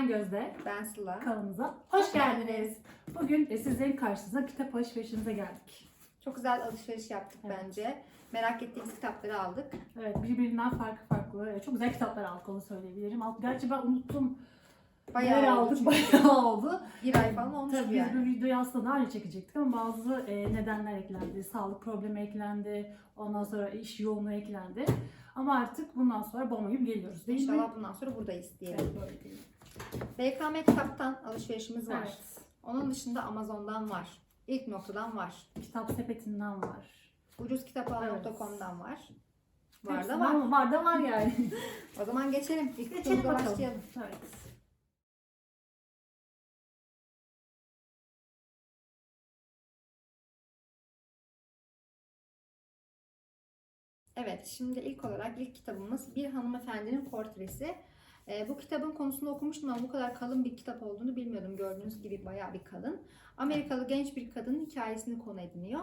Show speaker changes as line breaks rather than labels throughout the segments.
Ben Gözde.
Ben Sıla.
Kanalımıza hoş geldiniz. Bugün e, sizlerin karşınıza kitap alışverişinize geldik.
Çok güzel alışveriş yaptık
Evet.
bence. Merak ettiğimiz kitapları aldık.
Evet, birbirinden farklı farklı, e, çok güzel kitaplar aldık onu söyleyebilirim. Gerçi ben unuttum.
Bayağı oldu
aldık, bayağı oldu.
Bir ay falan olmuş
Tabii biz
yani.
bu videoyu aslında daha önce çekecektik ama bazı e, nedenler eklendi. Sağlık problemi eklendi, ondan sonra iş yoğunluğu eklendi. Ama artık bundan sonra bomba gibi geliyoruz değil mi?
İnşallah bundan sonra buradayız diyelim.
Evet, böyle değil.
BKM kitaptan alışverişimiz var.
Evet.
Onun dışında Amazon'dan var. İlk noktadan var.
Kitap sepetinden var.
Ucuzkitapalan.com'dan var. Var da var.
var. Var da var yani.
O zaman geçelim. İlk
Geçelim bakalım.
başlayalım.
Evet.
Evet, şimdi ilk olarak ilk kitabımız Bir Hanımefendinin Portresi. Ee, bu kitabın konusunu okumuştum ama bu kadar kalın bir kitap olduğunu bilmiyordum. Gördüğünüz gibi bayağı bir kalın. Amerikalı genç bir kadının hikayesini konu ediniyor.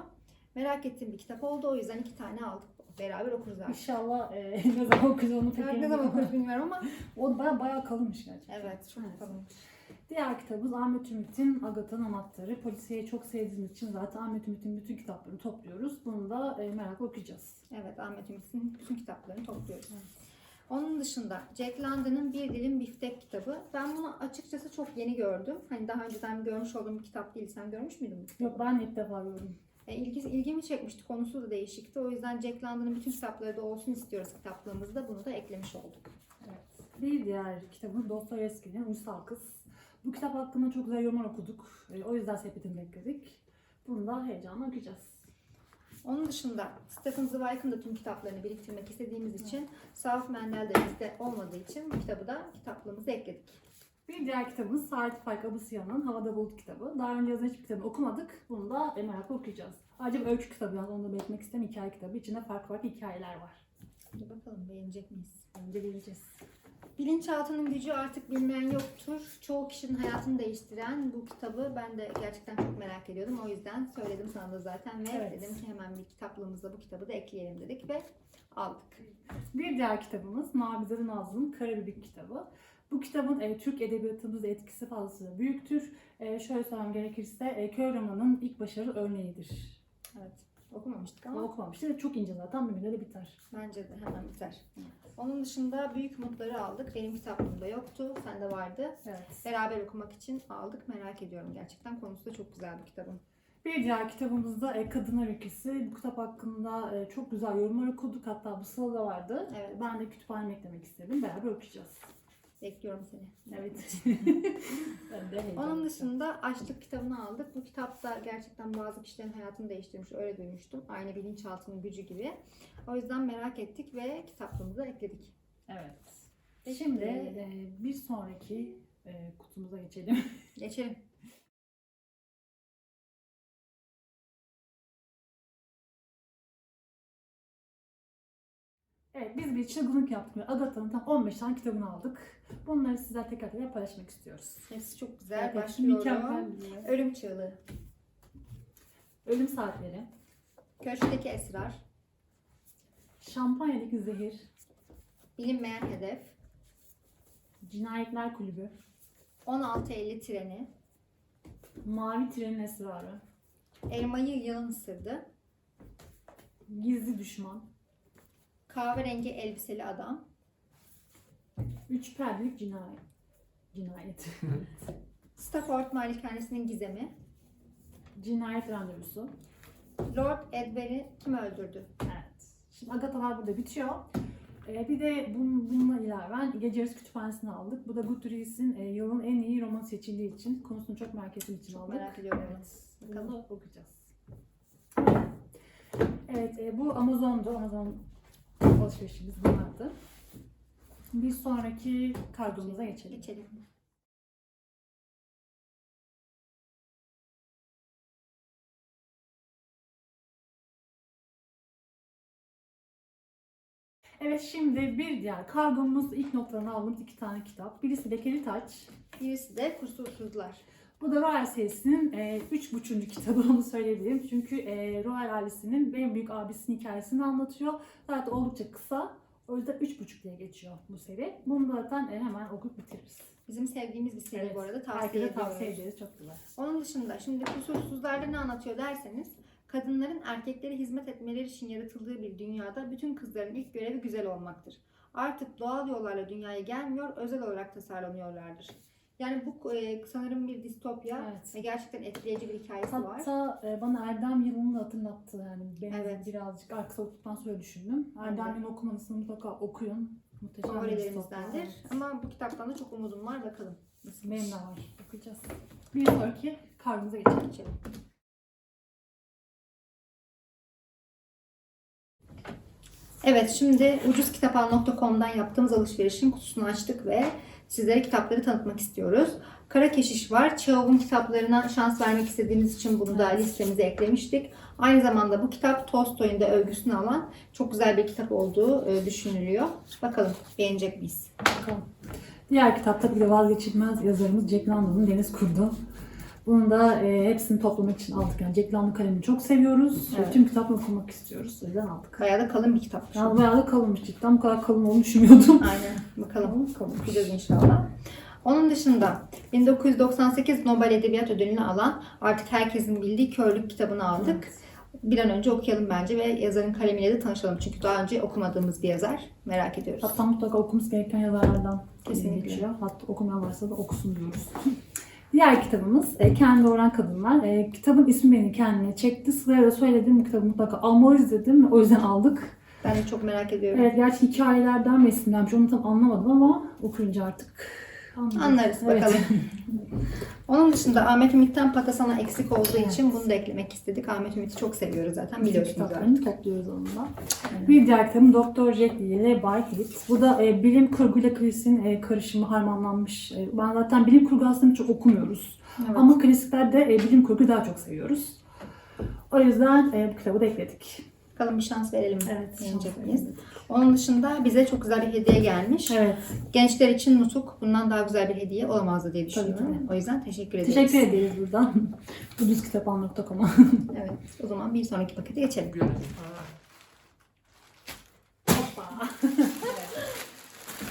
Merak ettiğim bir kitap oldu. O yüzden iki tane aldık. Beraber okuruz artık.
İnşallah e, ne zaman okuyacağız onu pek
Evet, ne zaman okuruz bilmiyorum ama.
O bayağı, bayağı kalınmış gerçekten.
Evet, çok
Evet.
kalın.
Diğer kitabımız Ahmet Ümit'in Agatha'nın Anahtarı. Polisiyeyi çok sevdiğimiz için zaten Ahmet Ümit'in bütün kitaplarını topluyoruz. Bunu da e, merakla okuyacağız.
Evet, Ahmet Ümit'in bütün kitaplarını topluyoruz. Onun dışında Jack London'ın Bir Dilim Biftek kitabı. Ben bunu açıkçası çok yeni gördüm. Hani daha önceden görmüş olduğum bir kitap değil. Sen görmüş müydün bu kitabı?
Yok ben ilk defa gördüm.
E, ilgi, ilgimi çekmişti. Konusu da değişikti. O yüzden Jack London'ın bütün kitapları da olsun istiyoruz kitaplığımızda. Bunu da eklemiş olduk.
Evet. Bir diğer kitabımız Dostoyevski'nin Uysal Kız. Bu kitap hakkında çok güzel yorumlar okuduk. E, o yüzden sepetini ekledik. Bunu da heyecanla okuyacağız.
Onun dışında Stephen Zweig'ın da tüm kitaplarını biriktirmek istediğimiz için South Mendel de bizde olmadığı için bu kitabı da kitaplığımıza ekledik.
Bir diğer kitabımız Sait Faik Abısyan'ın Havada Bulut kitabı. Daha önce yazan hiçbir kitabını okumadık. Bunu da merakla okuyacağız. Ayrıca öykü kitabı, yani onu da belirtmek istedim. Hikaye kitabı. İçinde farklı farklı hikayeler var.
Hadi bakalım beğenecek miyiz?
Önce bileceğiz.
Bilinçaltının gücü artık bilmeyen yoktur. Çoğu kişinin hayatını değiştiren bu kitabı ben de gerçekten çok merak ediyordum. O yüzden söyledim sana da zaten ve
Evet.
dedim ki hemen bir kitaplığımıza bu kitabı da ekleyelim dedik ve aldık.
Bir diğer kitabımız Nabizade Nazlı'nın Karabibik kitabı. Bu kitabın e, Türk edebiyatımızda etkisi fazlasıyla büyüktür. E, şöyle söylemem gerekirse e, köy romanının ilk başarılı örneğidir.
Evet. Okumamıştık
Ama
ama
okumamıştı. Çok ince zaten bir günde biter.
bence de hemen biter. Onun dışında Büyük Umutları aldık. Benim kitaplığımda yoktu. Sende vardı.
Evet.
Beraber okumak için aldık. Merak ediyorum gerçekten. Konusu da çok güzel bir kitabın.
Bir diğer kitabımız da e, Kadınlar Ülkesi. Bu kitap hakkında e, çok güzel yorumlar okuduk. Hatta bu sırada vardı.
Evet.
Ben de kütüphaneme eklemek istedim. Beraber okuyacağız.
Bekliyorum seni.
Evet.
Onun dışında Açlık kitabını aldık. Bu kitap da gerçekten bazı kişilerin hayatını değiştirmiş. Öyle duymuştum. Aynı bilinçaltının gücü gibi. O yüzden merak ettik ve kitaplığımıza ekledik.
Evet. Şimdi e, bir sonraki e, kutumuza geçelim.
Geçelim.
Evet biz bir çılgınlık yaptık. Agatha'nın tam 15 tane kitabını aldık. Bunları sizlerle tekrar tekrar paylaşmak istiyoruz.
Hepsi çok güzel.
Evet,
Başlıyorum.
mükemmel.
Ölüm Çığlığı.
Ölüm Saatleri,
Köşkteki Esrar.
Şampanya'daki Zehir,
Bilinmeyen Hedef.
Cinayetler Kulübü,
16.50 Treni.
Mavi Trenin Esrarı,
Elmayı Yılın Isırdı.
Gizli Düşman,
Kahverengi Elbiseli Adam.
Üç Perdelik Cinayet. Cinayet.
Stafford Malikanesi'nin Gizemi.
Cinayet Randevusu.
Lord Edward'i kim öldürdü?
Evet. Şimdi Agathalar burada bitiyor. Ee, bir de bun, bununla ilaven Gece Yarısı Kütüphanesi'ni aldık. Bu da Goodreads'in e, yılın en iyi roman seçildiği için, konusunu çok merak ettiğim için
Çok
aldık.
merak ediyorum.
Evet.
Bakalım
okuyacağız. Evet, e, bu Amazon'du. Amazon alışverişimiz bunlardı. Bir sonraki kargomuza geçelim.
Geçelim.
Evet, şimdi bir diğer kargomuz ilk noktadan aldığımız iki tane kitap. Birisi Lekeli Taç.
Birisi de Kusursuzlar.
Bu da Royal serisinin e, üç buçuğuncu kitabı onu söyleyebilirim. Çünkü e, Royal ailesinin en büyük abisinin hikayesini anlatıyor. Zaten oldukça kısa. O yüzden 3,5 diye geçiyor bu seri. Bunu zaten e, hemen okuyup bitiririz.
Bizim sevdiğimiz bir seri
Evet,
bu arada tavsiye
Herkese
ediyoruz.
tavsiye ederiz. Çok güzel.
Onun dışında şimdi kusursuzlarda ne anlatıyor derseniz kadınların erkeklere hizmet etmeleri için yaratıldığı bir dünyada bütün kızların ilk görevi güzel olmaktır. Artık doğal yollarla dünyaya gelmiyor, özel olarak tasarlanıyorlardır. Yani bu e, sanırım bir distopya
Evet.
ve gerçekten etkileyici bir hikayesi var.
Hatta e, bana Erdem Yılmaz'ı hatırlattı yani. Ben
Evet.
birazcık arkası okuduktan sonra düşündüm. Erdem. Yılmaz okumanızı mutlaka okuyun. Muhteşem bir
Favorilerimizdendir.
distopya.
Ama bu kitaptan da çok umudum var bakalım. Nasıl
Benim de var. Okuyacağız. Bir sonraki karnımıza geçelim.
geçelim. Evet şimdi ucuzkitapal.com'dan yaptığımız alışverişin kutusunu açtık ve sizlere kitapları tanıtmak istiyoruz. Kara Keşiş var. Çehov'un kitaplarına şans vermek istediğimiz için bunu da listemize eklemiştik. Aynı zamanda bu kitap Tolstoy'un da övgüsünü alan çok güzel bir kitap olduğu e, düşünülüyor. Bakalım beğenecek miyiz?
Bakalım. Diğer kitapta bir de vazgeçilmez yazarımız Jack London'un Deniz Kurdu. Bunu da e, hepsini toplamak için aldık. Yani Jack London kalemini çok seviyoruz.
Evet.
Tüm kitabını okumak istiyoruz. O yüzden aldık.
Bayağı da kalın bir kitap.
Yani bayağı da kalınmış cidden. Bu kadar kalın olduğunu düşünmüyordum.
Aynen. Bakalım.
Kalınmış.
Okuyacağız inşallah. Onun dışında 1998 Nobel Edebiyat Ödülünü alan artık herkesin bildiği Körlük kitabını aldık. Bir an önce okuyalım bence ve yazarın kalemiyle de tanışalım. Çünkü daha önce okumadığımız bir yazar. Merak ediyoruz.
Hatta mutlaka okumamız gereken yazarlardan
Kesinlikle.
Hatta okumayan varsa da okusun diyoruz. Diğer kitabımız e, Kendi Doğuran Kadınlar. E, kitabın ismi beni kendine çekti. Sıla'ya da söyledim bu kitabı mutlaka almalıyız dedim. O yüzden aldık.
Ben de çok merak ediyorum.
Evet gerçi hikayelerden mi esinlenmiş onu tam anlamadım ama okuyunca artık anlarız.
Anlarız
Evet.
bakalım. Onun dışında Ahmet Ümit'ten Patasana eksik olduğu
Evet.
için bunu da eklemek istedik. Ahmet Ümit'i çok seviyoruz zaten biliyorsunuz
kitaplarını topluyoruz onunla. Bir diğer kitabım Doktor Jekyll ile Bay Hyde. Bu da e, bilim kurguyla klasik'in e, karışımı harmanlanmış. E, ben zaten bilim kurgu aslında çok okumuyoruz.
Evet.
Ama klasiklerde e, bilim kurgu daha çok seviyoruz. O yüzden e, bu kitabı da ekledik.
Bakalım bir şans verelim.
Evet. Şans verelim.
Onun dışında bize çok güzel bir hediye gelmiş.
Evet.
Gençler için nutuk bundan daha güzel bir hediye olamazdı diye düşünüyorum. O yüzden teşekkür ederiz.
Teşekkür ederiz buradan. Ucuzkitapan.com'a.
Evet. O zaman bir sonraki pakete geçelim.
Hoppa.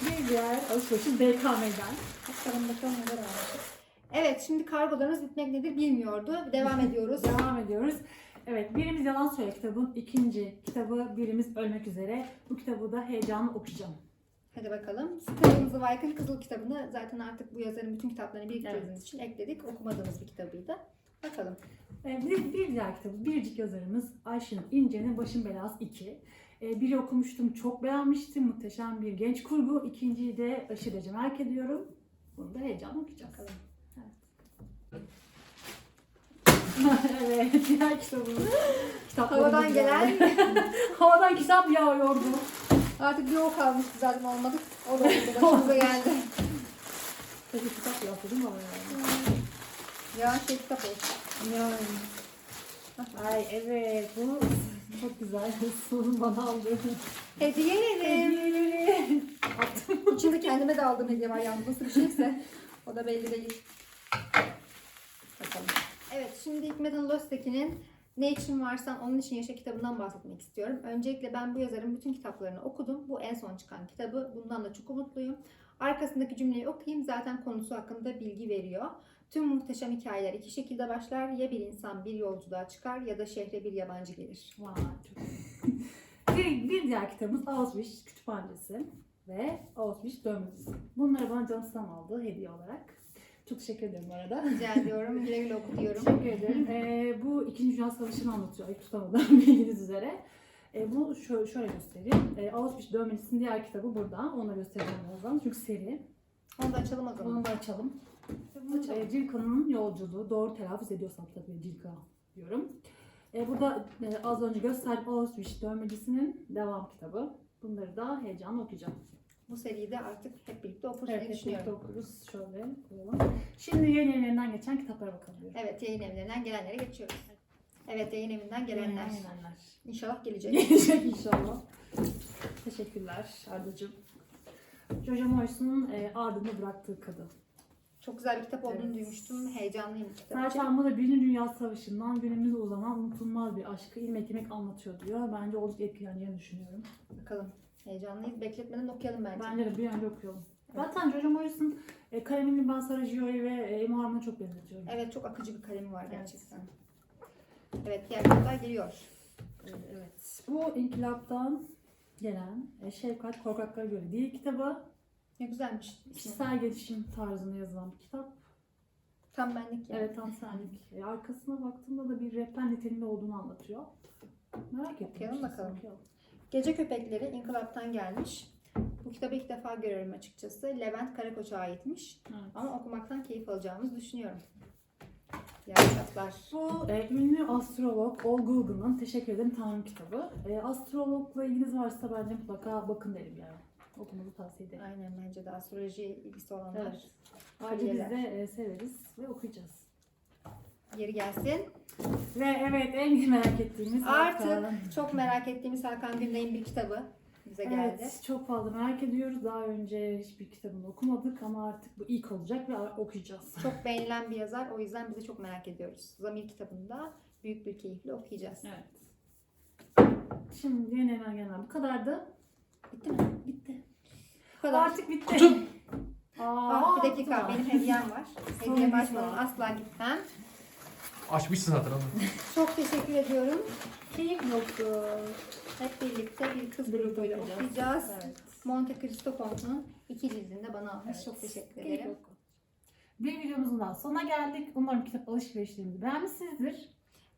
Bir diğer alışverişimiz BKM'den.
Bakalım bakalım neler almışız. Evet şimdi kargolarımız bitmek nedir bilmiyordu. Devam ediyoruz.
Devam ediyoruz. Evet, birimiz Yalan Söyle kitabın ikinci kitabı, birimiz Ölmek Üzere. Bu kitabı da heyecanla okuyacağım.
Hadi bakalım. Kırmızı Vayk'ın Kızıl kitabını zaten artık bu yazarın bütün kitaplarını biriktirdiğimiz
Evet.
için ekledik. Okumadığımız bir kitabıydı. Bakalım.
Ee, Bir, bir diğer kitabı, biricik yazarımız Ayşin İnce'nin Başın Belası 2. Ee, Biri okumuştum, çok beğenmiştim. Muhteşem bir genç kurgu. İkinciyi de aşırı merak ediyorum. Bunu da heyecanla okuyacağım.
Bakalım.
Evet, diğer. Kitaplarımız
Havadan gelen
Havadan kitap yağıyordu.
artık bir o kalmıştı zaten olmadık. O da oldu. Başımıza geldi.
Peki kitap yaptım ama yani.
Ya şey kitap olsun.
Ay evet bu çok güzel. Sunum bana aldı.
Hediyelerim.
Hediyeleri.
İçinde kendime de aldığım hediye var yalnız nasıl bir şeyse. O da belli değil. Bakalım. Evet şimdi Hikmet Lostek'in Ne için varsan onun için yaşa kitabından bahsetmek istiyorum. Öncelikle ben bu yazarın bütün kitaplarını okudum. Bu en son çıkan kitabı. Bundan da çok umutluyum. Arkasındaki cümleyi okuyayım. Zaten konusu hakkında bilgi veriyor. Tüm muhteşem hikayeler iki şekilde başlar. Ya bir insan bir yolculuğa çıkar ya da şehre bir yabancı gelir.
Vay çok bir, bir diğer kitabımız Auschwitz Kütüphanesi ve Auschwitz Dönmesi. Bunları bana Johnston aldı hediye olarak. Çok teşekkür ederim bu arada.
Rica ediyorum. Güle güle oku diyorum.
Teşekkür ederim. Ee, bu İkinci Dünya Savaşı'nı anlatıyor. Ayıp tutamadım bildiğiniz üzere. Ee, bunu şöyle, şöyle göstereyim. Ee, Auschwitz Dönmesi'nin diğer kitabı burada. Onu da göstereceğim birazdan. Çünkü seri.
Onu da açalım o zaman.
Onu da açalım. Bu e, Cilka'nın yolculuğu. Doğru telaffuz ediyorsam tabii Cilka diyorum. E, bu da e, az önce gösterdiğim Auschwitz Dönmecisi'nin devam kitabı. Bunları da heyecanla okuyacağım.
Bu seriyi de artık hep birlikte okuruz
Evet,
diye düşünüyorum.
okuruz. Şöyle koyalım. Şimdi yayın evlerinden geçen kitaplara bakalım.
Evet yayın evlerinden gelenlere geçiyoruz. Evet yayın evinden gelenler.
Gelenler.
İnşallah gelecek.
Gelecek inşallah. Teşekkürler Arda'cığım. Jojo Moyes'un e, ardını bıraktığı kadın.
Çok güzel bir kitap olduğunu
Evet.
duymuştum. Heyecanlıyım kitap.
Zaten bu da Birinci Dünya Savaşı'ndan günümüze uzanan unutulmaz bir aşkı ilmek ilmek anlatıyor diyor. Bence oldukça etkileneceğini düşünüyorum.
Bakalım. Heyecanlıyız. Bekletmeden okuyalım bence.
Bence de bir önce okuyalım.
Evet.
Zaten Jojo Morris'in e, kalemini ben Gio'yu ve e, Emma Harmon'u çok benzetiyorum.
Evet çok akıcı bir kalemi var
Evet.
gerçekten. Evet diğer kitaplar geliyor.
Evet. Bu İnkılap'tan gelen e, Şefkat Korkaklara Göre değil kitabı.
Ne güzelmiş.
Kişisel gelişim tarzında yazılan bir kitap.
Tam benlik yani.
Evet tam senlik. E, arkasına baktığımda da bir rehber niteliğinde olduğunu anlatıyor. Merak ettim.
Okuyalım bakalım.
okuyalım.
Gece Köpekleri İnkılap'tan gelmiş. Bu kitabı ilk defa görüyorum açıkçası. Levent Karakoç'a aitmiş.
Evet.
Ama okumaktan keyif alacağımızı düşünüyorum. Kitaplar.
Bu e, ünlü astrolog Ol Gulgun'un Teşekkür Ederim Tanrım kitabı. E, astrologla ilginiz varsa bence mutlaka bakın derim yani. Okumanızı tavsiye ederim.
Aynen bence de astroloji ilgisi olanlar.
Evet. Ayrıca biz de e, severiz ve okuyacağız.
Geri gelsin.
Ve evet en merak ettiğimiz
Artık
Hakan.
çok merak ettiğimiz Hakan Günday'ın bir kitabı bize geldi.
Evet, çok fazla merak ediyoruz. Daha önce hiçbir kitabını okumadık ama artık bu ilk olacak ve okuyacağız.
Çok beğenilen bir yazar. O yüzden biz de çok merak ediyoruz. Zamir kitabında büyük bir keyifle okuyacağız.
Evet. Şimdi hemen gelen bu kadardı.
Bitti mi?
Bitti.
Bu kadar.
Artık bitti.
Kutum.
Aa,
Ah, bir dakika benim hediyem var.
Son
Hediye
bir
başlamadan
saat.
asla gitmem.
Açmışsın zaten onu.
Çok teşekkür ediyorum.
Keyif yoktu.
Hep birlikte bir kız grubuyla
okuyacağız. Evet.
Monte Cristo Kontu'nun iki cildinde bana almış.
Evet.
Çok teşekkür
Keyif
ederim.
Bir videomuzun daha sonuna geldik. Umarım kitap alışverişlerimizi beğenmişsinizdir.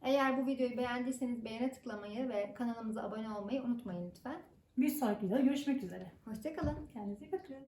Eğer bu videoyu beğendiyseniz beğene tıklamayı ve kanalımıza abone olmayı unutmayın lütfen.
Bir sonraki videoda görüşmek üzere.
Hoşçakalın.
Kendinize iyi bakın.